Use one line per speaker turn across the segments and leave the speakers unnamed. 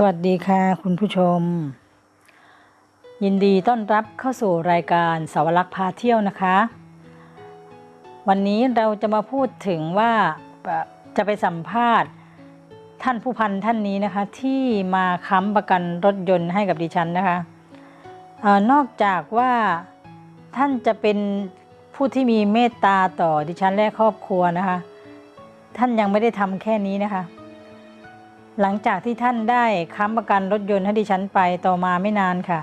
สวัสดีค่ะ คุณผู้ชม ยินดีต้อนรับเข้าสู่รายการสาวรักษ์พาเที่ยวนะคะ วันนี้เราจะมาพูดถึงว่าจะไปสัมภาษณ์ท่านผู้พันท่านนี้นะคะ ที่มาค้ำประกันรถยนต์ให้กับดิฉันนะคะออนอกจากว่าท่านจะเป็นผู้ที่มีเมตตาต่อดิฉันและครอบครัวนะคะ ท่านยังไม่ได้ทำแค่นี้นะคะ หลังจากที่ท่านได้ค้ำประกันรถยนต์ให้ดิฉันไปต่อมาไม่นานค่ะ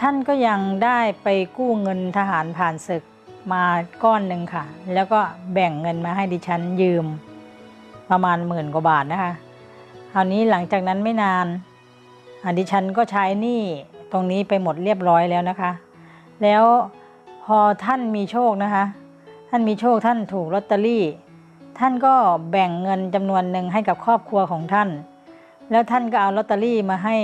ท่านก็ยังได้ไปกู้เงินทหารผ่านศึกมาก้อนหนึ่งค่ะ แล้วก็แบ่งเงินมาให้ดิฉันยืม ประมาณหมื่นกว่าบาทนะคะคราวนี้หลังจากนั้นไม่นานอดิฉันก็ใช้หนี้ตรงนี้ไปหมดเรียบร้อยแล้วนะคะ แล้วพอท่านมีโชคนะคะ ท่านมีโชคท่านถูกลอตเตอรี่ ท่านก็แบ่งเงินจำนวนหนึ่งให้กับครอบครัวของท่าน แล้วท่านก็เอาลอตเตอรี่มาให้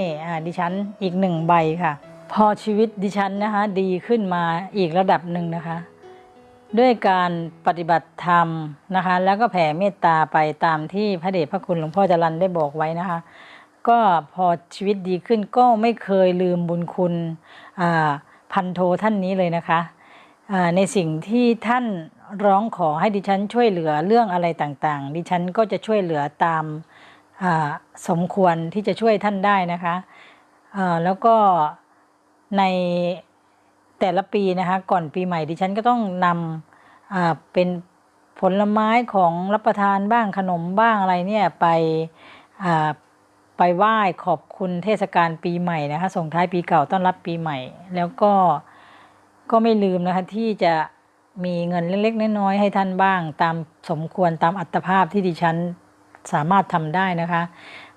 ดิฉันอีกหนึ่งใบค่ะ พอชีวิตดิฉันนะคะดีขึ้นมาอีกระดับหนึ่งนะคะ ด้วยการปฏิบัติธรรมนะคะ แล้วก็แผ่เมตตาไปตามที่พระเดชพระคุณหลวงพ่อจรันได้บอกไว้นะคะ ก็พอชีวิตดีขึ้นก็ไม่เคยลืมบุญคุณพันโทท่านนี้เลยนะคะ ในสิ่งที่ท่านร้องขอให้ดิฉันช่วยเหลือเรื่องอะไรต่างๆ ดิฉันก็จะช่วยเหลือตามสมควรที่จะช่วยท่านได้นะคะแล้วก็ในแต่ละปีนะคะก่อนปีใหม่ดิฉันก็ต้องนำเป็นผลไม้ของรับประทานบ้างขนมบ้างอะไรเนี่ยไปไปไหว้ขอบคุณเทศกาลปีใหม่นะคะส่งท้ายปีเก่าต้อนรับปีใหม่ แล้วก็ ก็ไม่ลืมนะคะที่จะมีเงินเล็กๆน้อยๆให้ท่านบ้าง ตามสมควรตามอัตภาพที่ดิฉันสามารถทำได้นะคะ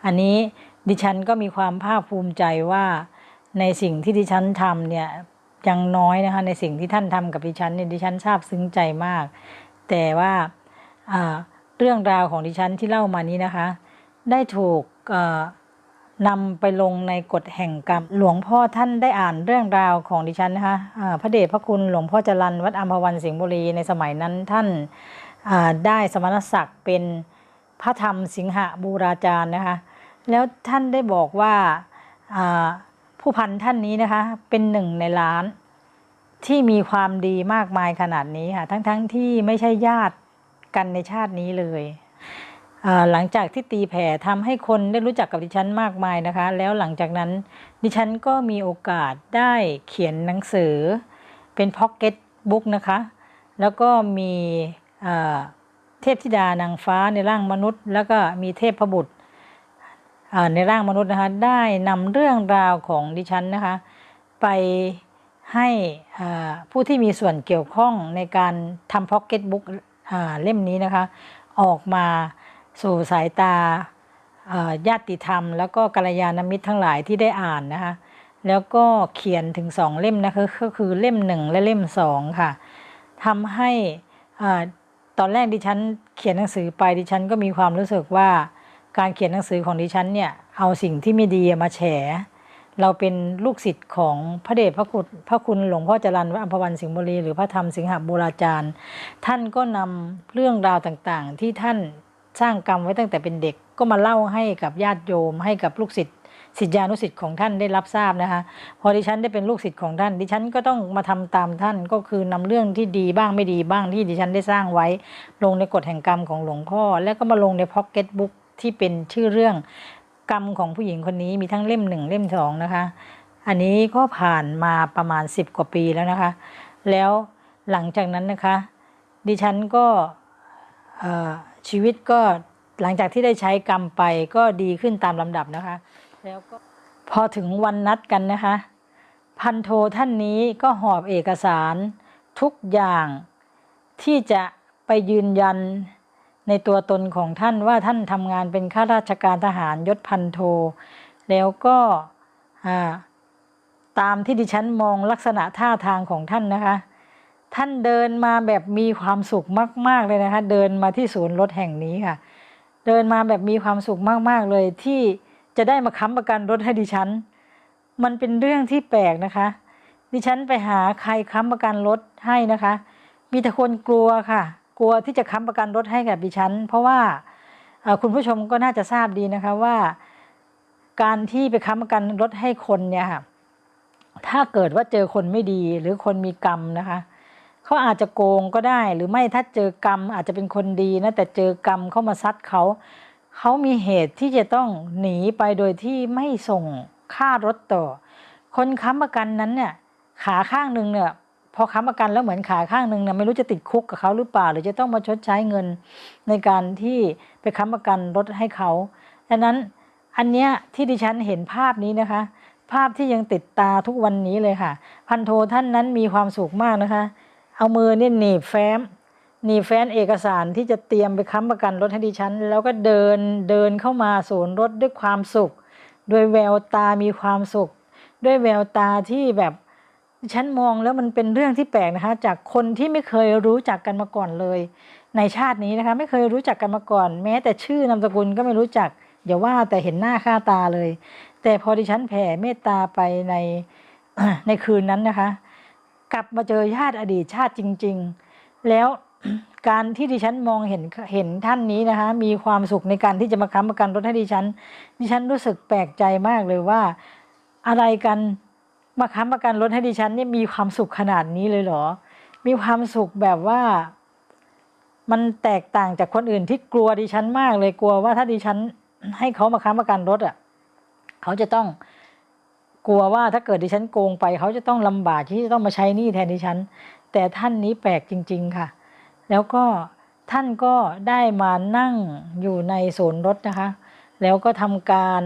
อันนี้ดิฉันก็มีความภาคภูมิใจว่าในสิ่งที่ดิฉันทำเนี่ยยังน้อยนะคะในสิ่งที่ท่านทำกับดิฉันเนี่ยดิฉันซาบซึ้งใจมาก แต่ว่าเรื่องราวของดิฉันที่เล่ามานี้นะคะ ได้ถูก นำไปลงในกฎแห่งกรรม หลวงพ่อท่านได้อ่านเรื่องราวของดิฉันนะคะอ่าพระเดชพระคุณหลวงพ่อจรันวัดอัมพวันสิงห์บุรีในสมัยนั้นท่านได้สมณศักดิ์เป็นพระธรรมสิงหบูราจารย์นะคะ แล้วท่านได้บอกว่าผู้พันท่านนี้นะคะเป็นหนึ่งในล้านที่มีความดีมากมายขนาดนี้ค่ะ ทั้งๆทที่ไม่ใช่ญาติกันในชาตินี้เลย หลังจากที่ตีแผ่ทำให้คนได้รู้จักกับดิฉันมากมายนะคะ แล้วหลังจากนั้นดิฉันก็มีโอกาสได้เขียนหนังสือเป็นพ็อกเก็ตบุ๊กนะคะ แล้วก็มีเทพธิดานางฟ้าในร่างมนุษย์ แล้วก็มีเทพบุตรในร่างมนุษย์นะคะ ได้นำเรื่องราวของดิฉันนะคะ ไปให้ผู้ที่มีส่วนเกี่ยวข้องในการทำพ็อกเก็ตบุ๊กเล่มนี้นะคะ ออกมา สู่สายตาญาติธรรม แล้วก็กัลยาณมิตรทั้งหลายที่ได้อ่านนะคะแล้วก็เขียนถึงสองเล่มนะคะก็คือเล่มหนึ่งและเล่มสองค่ะทำให้ตอนแรกดิฉันเขียนหนังสือไปดิฉันก็มีความรู้สึกว่าการเขียนหนังสือของดิฉันเนี่ยเอาสิ่งที่ไม่ดีมาแฉ เราเป็นลูกศิษย์ของพระเดชพระคุณพระคุณหลวงพ่อจรันวัดอัมพวันสิงห์บุรีหรือพระธรรมสิงหบูราจารย์ ท่านก็นำเรื่องราวต่างๆ ที่ท่าน สร้างกรรมไว้ตั้งแต่เป็นเด็กก็มาเล่าให้กับญาติโยม ให้กับลูกศิษย์ศิษยานุศิษย์ของท่านได้รับทราบนะคะ พอดิฉันได้เป็นลูกศิษย์ของท่าน ดิฉันก็ต้องมาทำตามท่านก็คือนำเรื่องที่ดีบ้างไม่ดีบ้างที่ดิฉันได้สร้างไว้ ลงในกฎแห่งกรรมของหลวงพ่อ แล้วก็มาลงในพ็อกเก็ตบุ๊กที่เป็นชื่อเรื่องกรรมของผู้หญิงคนนี้มีทั้งเล่มหนึ่งเล่มสองนะคะ อันนี้ก็ผ่านมาประมาณ 10 กว่าปีแล้วนะคะ แล้วหลังจากนั้นนะคะ ดิฉันก็ ชีวิตก็หลังจากที่ได้ใช้กรรมไปก็ดีขึ้นตามลำดับนะคะ แล้วก็พอถึงวันนัดกันนะคะ พันโทท่านนี้ก็หอบเอกสารทุกอย่างที่จะไปยืนยันในตัวตนของท่านว่าท่านทำงานเป็นข้าราชการทหารยศพันโท แล้วก็ตามที่ดิฉันมองลักษณะท่าทางของท่านนะคะ ท่านเดินมาแบบมีความสุขมาก ๆเลยนะคะ เดินมาที่ศูนย์รถแห่งนี้ค่ะ เดินมาแบบมีความสุขมาก ๆเลยที่จะได้มาค้ำประกันรถให้ดิฉัน มันเป็นเรื่องที่แปลกนะคะ ดิฉันไปหาใครค้ำประกันรถให้นะคะ มีแต่คนกลัวค่ะ กลัวที่จะค้ำประกันรถให้กับดิฉัน เพราะว่าคุณผู้ชมก็น่าจะทราบดีนะคะว่า การที่ไปค้ำประกันรถให้คนเนี่ยค่ะถ้าเกิดว่าเจอคนไม่ดีหรือคนมีกรรมนะคะ เขาอาจจะโกงก็ได้ หรือไม่ถ้าเจอกรรมอาจจะเป็นคนดีนะแต่เจอกรรมเข้ามาซัดเขาเขามีเหตุที่จะต้องหนีไปโดยที่ไม่ส่งค่ารถต่อ คนค้ำประกันนั้นเนี่ยขาข้างหนึ่งเนี่ยพอค้ำประกันแล้วเหมือนขาข้างหนึ่งเนี่ยไม่รู้จะติดคุกกับเขาหรือเปล่า หรือจะต้องมาชดใช้เงินในการที่ไปค้ำประกันรถให้เขาดังนั้นอันเนี้ยที่ดิฉันเห็นภาพนี้นะคะ ภาพที่ยังติดตาทุกวันนี้เลยค่ะ พันโทท่านนั้นมีความสุขมากนะคะ เอามือเนี่ยหนีบแฟ้มหนีบแฟ้มเอกสารที่จะเตรียมไปค้ำประกันรถให้ดิฉัน แล้วก็เดินเดินเข้ามาศูนย์รถด้วยความสุข ด้วยแววตามีความสุข ด้วยแววตาที่แบบฉันมองแล้วมันเป็นเรื่องที่แปลกนะคะ จากคนที่ไม่เคยรู้จักกันมาก่อนเลย ในชาตินี้นะคะ ไม่เคยรู้จักกันมาก่อน แม้แต่ชื่อนามสกุลก็ไม่รู้จักอย่าว่าแต่เห็นหน้าค่าตาเลย แต่พอดิฉันแผ่เมตตาไปในในคืนนั้นนะคะ กลับมาเจอญาติอดีตชาติจริง ๆ แล้วการที่ดิฉันมองเห็นเห็นท่านนี้นะคะ มีความสุขในการที่จะมาค้ำประกันรถให้ดิฉัน ดิฉันรู้สึกแปลกใจมากเลยว่า อะไรกันมาค้ำประกันรถให้ดิฉันเนี่ยมีความสุขขนาดนี้เลยเหรอ มีความสุขแบบว่า มันแตกต่างจากคนอื่นที่กลัวดิฉันมากเลยกลัวว่าถ้าดิฉันให้เขามาค้ำประกันรถอะ เขาจะต้อง กลัวว่าถ้าเกิดดิฉันโกงไป เขาจะต้องลำบากที่จะต้องมาใช้หนี้แทนดิฉัน แต่ท่านนี้แปลกจริง ๆค่ะ แล้วก็ท่านก็ได้มานั่งอยู่ในศูนย์รถนะคะ แล้วก็ทำการ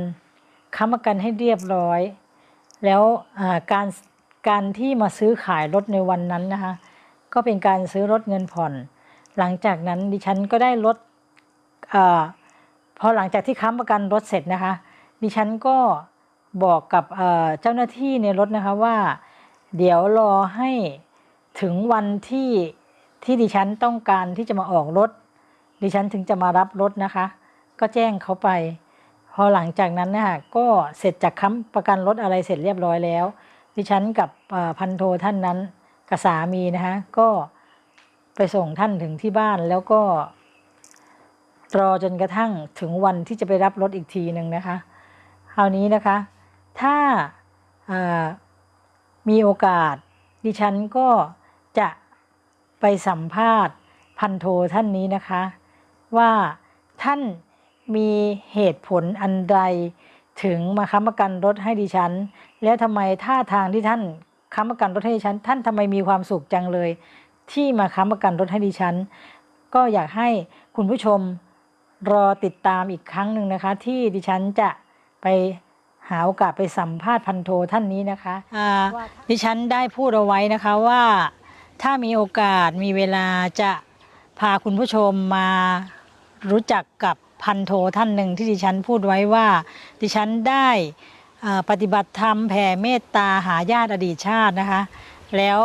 ค้ำประกันให้เรียบร้อย แล้วการการที่มาซื้อขายรถในวันนั้นนะคะ ก็เป็นการซื้อรถเงินผ่อน หลังจากนั้นดิฉันก็ได้รถอพอหลังจากที่ค้ำประกันรถเสร็จนะคะ ดิฉันก็ บอกกับเจ้าหน้าที่ในรถนะคะว่า เดี๋ยวรอให้ถึงวันที่ที่ดิฉันต้องการที่จะมาออกรถ ดิฉันถึงจะมารับรถนะคะ ก็แจ้งเขาไป พอหลังจากนั้นนะคะก็เสร็จจากค้ำประกันรถอะไรเสร็จเรียบร้อยแล้ว ดิฉันกับพันโทท่านนั้นกับสามีนะคะก็ไปส่งท่านถึงที่บ้านแล้วก็รอจนกระทั่งถึงวันที่จะไปรับรถอีกทีหนึ่งนะคะคราวนี้นะคะ ถ้าามีโอกาส ดิฉันก็จะไปสัมภาษณ์พันโทท่านนี้นะคะ ว่าท่านมีเหตุผลอันใดถึงมาค้ำประกันรถให้ดิฉัน แล้วทำไมท่าทางที่ท่านค้ำประกันรถให้ดิฉัน ท่านทำไมมีความสุขจังเลย ที่มาค้ำประกันรถให้ดิฉัน ก็อยากให้คุณผู้ชมรอติดตามอีกครั้งหนึ่งนะคะ ที่ดิฉันจะไป หาโอกาสไปสัมภาษณ์พันโทท่านนี้นะคะอ่าดิฉันได้พูดเอาไว้นะคะว่าถ้ามีโอกาสมีเวลาจะพาคุณผู้ชมมารู้จักกับพันโทท่านหนึ่งที่ดิฉันพูดไว้ว่า ดิฉันได้อ่าปฏิบัติธรรมแผ่เมตตาหาญาติอดีตชาตินะคะ แล้ว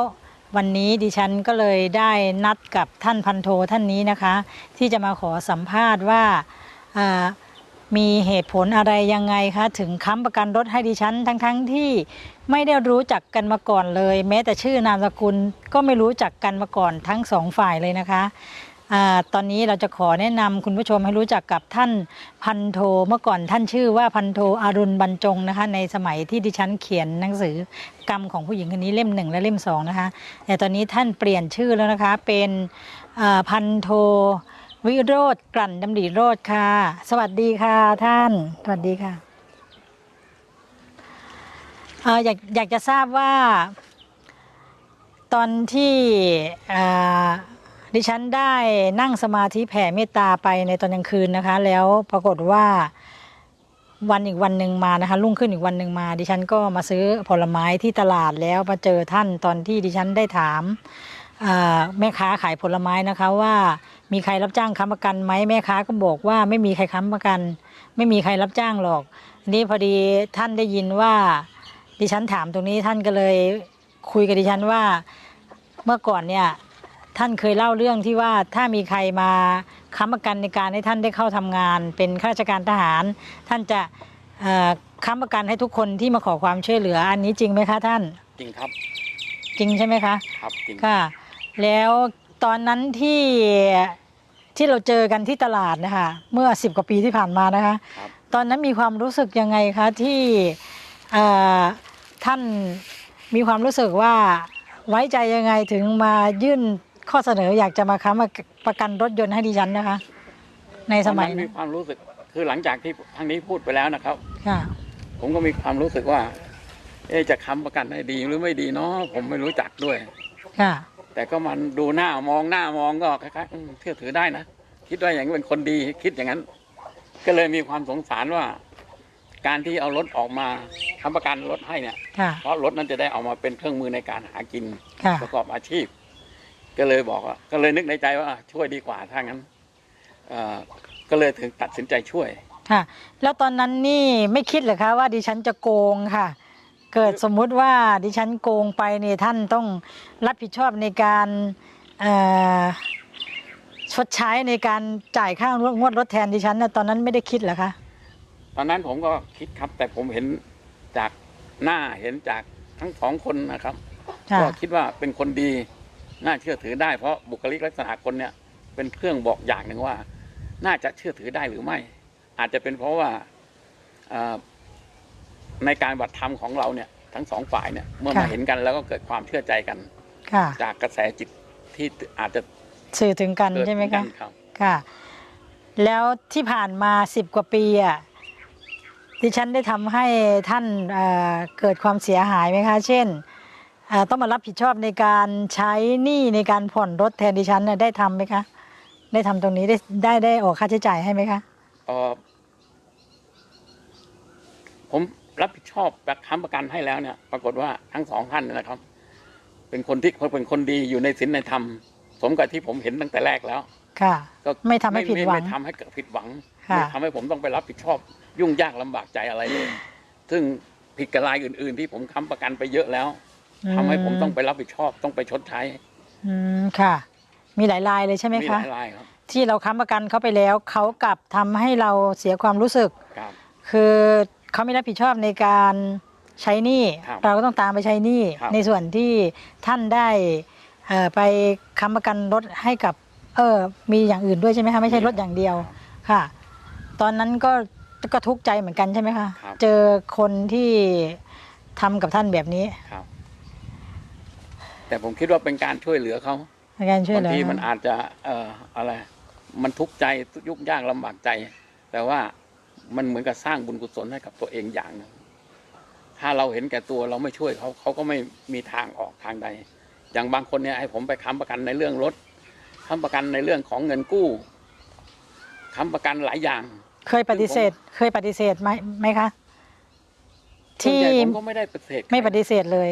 วันนี้ดิฉันก็เลยได้นัดกับท่านพันโทท่านนี้นะคะ ที่จะมาขอสัมภาษณ์ว่าอ่า มีเหตุผลอะไรยังไงคะ ถึงค้ำประกันรถให้ดิฉัน ทั้งๆทที่ไม่ได้รู้จักกันมาก่อนเลย แม้แต่ชื่อนามสกุลก็ไม่รู้จักกันมาก่อนทั้งสองฝ่ายเลยนะคะอตอนนี้เราจะขอแนะนำคุณผู้ชมให้รู้จักกับท่านพันโทเมื่อก่อนท่านชื่อว่าพันโทอรุณบรรจงนะคะ ในสมัยที่ดิฉันเขียนหนังสือกรรมของผู้หญิงคนนี้เล่มหนึ่งและเล่มสองนะคะ แต่ตอนนี้ท่านเปลี่ยนชื่อแล้วนะคะเป็นพันโท วิโรธกลั่นดำริโรธค่ะ สวัสดีค่ะท่าน สวัสดีค่ะออยากอยากจะทราบว่า ตอนที่ดิฉันได้นั่งสมาธิแผ่เมตตาไปในตอนกลางคืนนะคะ แล้วปรากฏว่าวันอีกวันหนึ่งมานะคะรุ่งขึ้นอีกวันหนึ่งมา ดิฉันก็มาซื้อผลไม้ที่ตลาดแล้วมาเจอท่านตอนที่ดิฉันได้ถามแม่ค้าขายผลไม้นะคะว่า มีใครรับจ้างค้ำประกันไหมแม่ค้าก็บอกว่าไม่มีใครค้ำประกัน ไม่มีใครรับจ้างหรอกทีนี้พอดีท่านได้ยินว่า ดิฉันถามตรงนี้ท่านก็เลยคุยกับดิฉันว่า เมื่อก่อนเนี่ยท่านเคยเล่าเรื่องที่ว่าถ้ามีใครมาค้ำประกันในการให้ท่านได้เข้าทำงาน เป็นข้าราชการทหาร ท่านจะเอ่อค้ำประกันให้ทุกคนที่มาขอความช่วยเหลือ อันนี้จริงไหมคะท่าน
จริงครับ
จริงใช่ไหมคะ
ครับจริง
ค่ะ แล้วตอนนั้นที่ ที่เราเจอกันที่ตลาดนะคะเมื่อสิบกว่าปีที่ผ่านมานะคะ
ครับ
ตอนนั้นมีความรู้สึกยังไงคะที่เอ่อท่านมีความรู้สึกว่าไว้ใจยังไงถึงมายื่นข้อเสนออยากจะมาค้ำประกันรถยนต์ให้ดิฉันนะคะ ในสมัย
ตอนนั้น
นั้
มี
น
ความรู้สึกคือหลังจากที่ทางนี้พูดไปแล้วนะครับ
ค่ะ
ผมก็มีความรู้สึกว่า เอ๊ะจะค้ำประกันให้ดีหรือไม่ดีเนาะผมไม่รู้จักด้วย
ค่ะ
แต่ก็มันดูหน้ามองหน้ามองก็คล้ายๆอืมเชื่อถือได้นะคิดว่าอย่างนี้เป็นคนดีคิดอย่างนั้น ก็เลยมีความสงสารว่า การที่เอารถออกมาค้ำประกันรถให้เนี่ย
ค่ะ
เพราะรถนั้นจะได้เอามาเป็นเครื่องมือในการหากิน
ค่ะ
ประกอบอาชีพ ก็เลยบอกว่าก็เลยนึกในใจว่าอะช่วยดีกว่าถ้างั้นเอ่อก็เลยถึงตัดสินใจช่วย
ค่ะ แล้วตอนนั้นนี่ไม่คิดเหรอคะว่าดิฉันจะโกงค่ะ เกิดสมมุติว่าดิฉันโกงไปเนี่ยท่านต้องรับผิดชอบในการเอ่อชดใช้ในการจ่ายค่างวดรถแทนดิฉันนะตอนนั้นไม่ได้คิดเหรอคะ
ตอนนั้นผมก็คิดครับ แต่ผมเห็นจากหน้าเห็นจากทั้งสองคนนะครับ
ค่ะ
ก็คิดว่าเป็นคนดีน่าเชื่อถือได้เพราะบุคลิกลักษณะคนเนี่ยเป็นเครื่องบอกอย่างหนึ่งว่า น่าจะเชื่อถือได้หรือไม่ อาจจะเป็นเพราะว่าเอ่อ ในการบัตรธรรมของเราเนี่ยทั้งสองฝ่ายเนี่ยเมื่อมา
ค่ะ
เห็นกันแล้วก็เกิดความเชื่อใจกัน
ค่ะ
จากกระแสจิตที่อาจจะ
สื่อถึงกัน
เกิด
ใช่ไหม
กั
คะ
นครับ
ค่ะ แล้วที่ผ่านมาสิบกว่าปีอะดิฉันได้ทำให้ท่านเอ่อเกิดความเสียหายไหมคะ เช่นเอ่อต้องมารับผิดชอบในการใช้หนี้ในการผ่อนรถแทนดิฉันน่ะได้ทำไหมคะ ได้ทำตรงนี้ได้ได้ได้ออกค่าใช้จ่ายให้ไหมคะ
เอ่อผม รับผิดชอบแบบค้ำประกันให้แล้วเนี่ย ปรากฏว่าทั้งสองท่านเนยนะครับ เป็นคนที่เป็นคนดีอยู่ในศีลในธรรม สมกับที่ผมเห็นตั้งแต่แรกแล้ว
ค่ะ
ก็
ไม่ทำให้ผิดหวัง
ไม่ทำให้เกิดผิดหวัง
ค่ะ
ไม่ทำให้ผมต้องไปรับผิดชอบยุ่งยากลำบากใจอะไรเลย ซึ่งผิดกับรายอื่น ๆ ที่ผมค้ำประกันไปเยอะแล้วทำให้ผมต้องไปรับผิดชอบต้องไปชดใช้
อืมค่ะ มีหลายรายเลยใช่ไหม
มีห
คะ
ลายรายครับ
ที่เราค้ำประกันเขาไปแล้วเขากลับทำให้เราเสียความรู้สึก
ครับ
คือ เขาไม่รับผิดชอบในการใช้หนี้
ครับ
เราก็ต้องตามไปใช้หนี้
ครับ
ในส่วนที่ท่านได้เอ่อไปค้ำประกันรถให้กับ เออมีอย่างอื่นด้วยใช่ไหมคะไม่ใช่รถอย่างเดียวค่ะ ตอนนั้นก็ก็ทุกข์ใจเหมือนกันใช่ไหมคะ
ครับ
เจอคนที่ทำกับท่านแบบนี้
ครับ แต่ผมคิดว่าเป็นการช่วยเหลือเขา
ในการช่วย
บา
เห
ง
ลือ
ทีมันอาจจะ เอ่ออะไร มันทุกข์ใจยุ่งยากลำบากใจ แต่ว่า มันเหมือนกับสร้างบุญกุศลให้กับตัวเองอย่างหนึงถ้าเราเห็นแก่ตัวเราไม่ช่วยเขาเขาก็ไม่มีทางออกทางใด อย่างบางคนเนี่ยให้ผมไปค้ำประกันในเรื่องรถค้ำประกันในเรื่องของเงินกู้ค้ำประกันหลายอย่าง
เคยปฏิเสธ เคยปฏิเสธไหมไหมคะ
ส่วน
ที่
ใหญ่ผมก็ไม่ได้ปฏิเสธ
ไม่
ใคร
ปฏิเสธเลย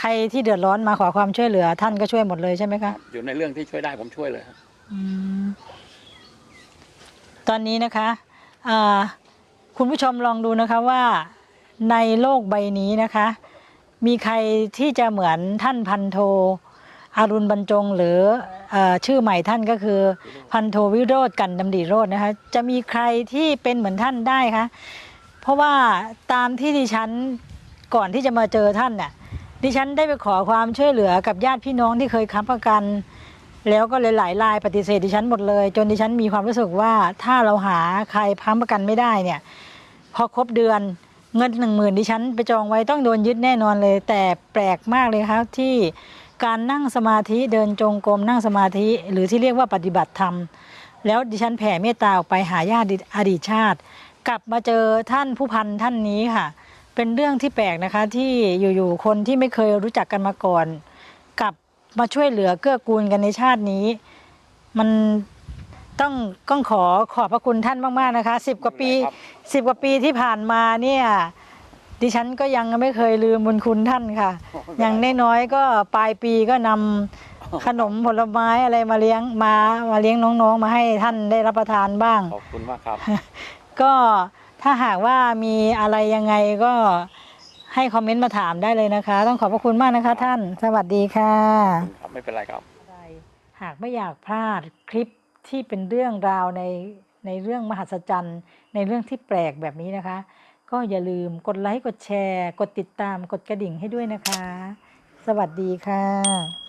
ใครที่เดือดร้อนมาขอความช่วยเหลือ ท่านก็ช่วยหมดเลยใช่ไหม
ค
คะ
รับอยู่ในเรื่องที่ช่วยได้ผมช่วยเลยครับ
อืมตอนนี้นะคะอ่า คุณผู้ชมลองดูนะคะว่าในโลกใบนี้นะคะ มีใครที่จะเหมือนท่านพันโทอารุณบรรจงหรืออชื่อใหม่ท่านก็คือ พันโทวิโรธกันดำดิโรธนะคะจะมีใครที่เป็นเหมือนท่านได้คะเพราะว่าตามที่ดิฉันก่อนที่จะมาเจอท่านน่ะดิฉันได้ไปขอความช่วยเหลือกับญาติพี่น้องที่เคยค้ำประกัน แล้วก็เลยหลายรายปฏิเสธดิฉันหมดเลย จนดิฉันมีความรู้สึกว่าถ้าเราหาใครค้ำประกันไม่ได้เนี่ย พอครบเดือนเงินหนึ่งหมื่นดิฉันไปจองไว้ต้องโดนยึดแน่นอนเลย แต่แปลกมากเลยครับที่การนั่งสมาธิเดินจงกรมนั่งสมาธิ หรือที่เรียกว่าปฏิบัติธรรม แล้วดิฉันแผ่เมตตาออกไปหาญาติอดีตชาติ กลับมาเจอท่านผู้พันท่านนี้ค่ะ เป็นเรื่องที่แปลกนะคะที่อยู่ๆคนที่ไม่เคยรู้จักกันมาก่อน กลับมาช่วยเหลือเกื้อกูลกันในชาตินี้ มัน ต้องต้องขอขอบพระคุณท่านมาก ๆ นะคะสิบกว่าปี
ครับ
สิบกว่าปีที่ผ่านมาเนี่ย ดิฉันก็ยังไม่เคยลืมบุญคุณท่านค่ะ อย่างน้อยๆก็ปลายปีก็นำขนมผลไม้อะไรมาเลี้ยงมามาเลี้ยงน้องๆ มาให้ท่านได้รับประทานบ้าง
ขอบคุณมากครับ
ก็ถ้าหากว่ามีอะไรยังไงก็ให้คอมเมนต์มาถามได้เลยนะคะ ต้องขอบพระคุณมากนะคะท่าน สวัสดีค่ะ
ครับไม่เป็นไรครับ
หากไม่อยากพลาดคลิป ที่เป็นเรื่องราวในในเรื่องมหัศจรรย์ ในเรื่องที่แปลกแบบนี้นะคะ ก็อย่าลืมกดไลค์กดแชร์ กดติดตามกดกระดิ่งให้ด้วยนะคะ สวัสดีค่ะ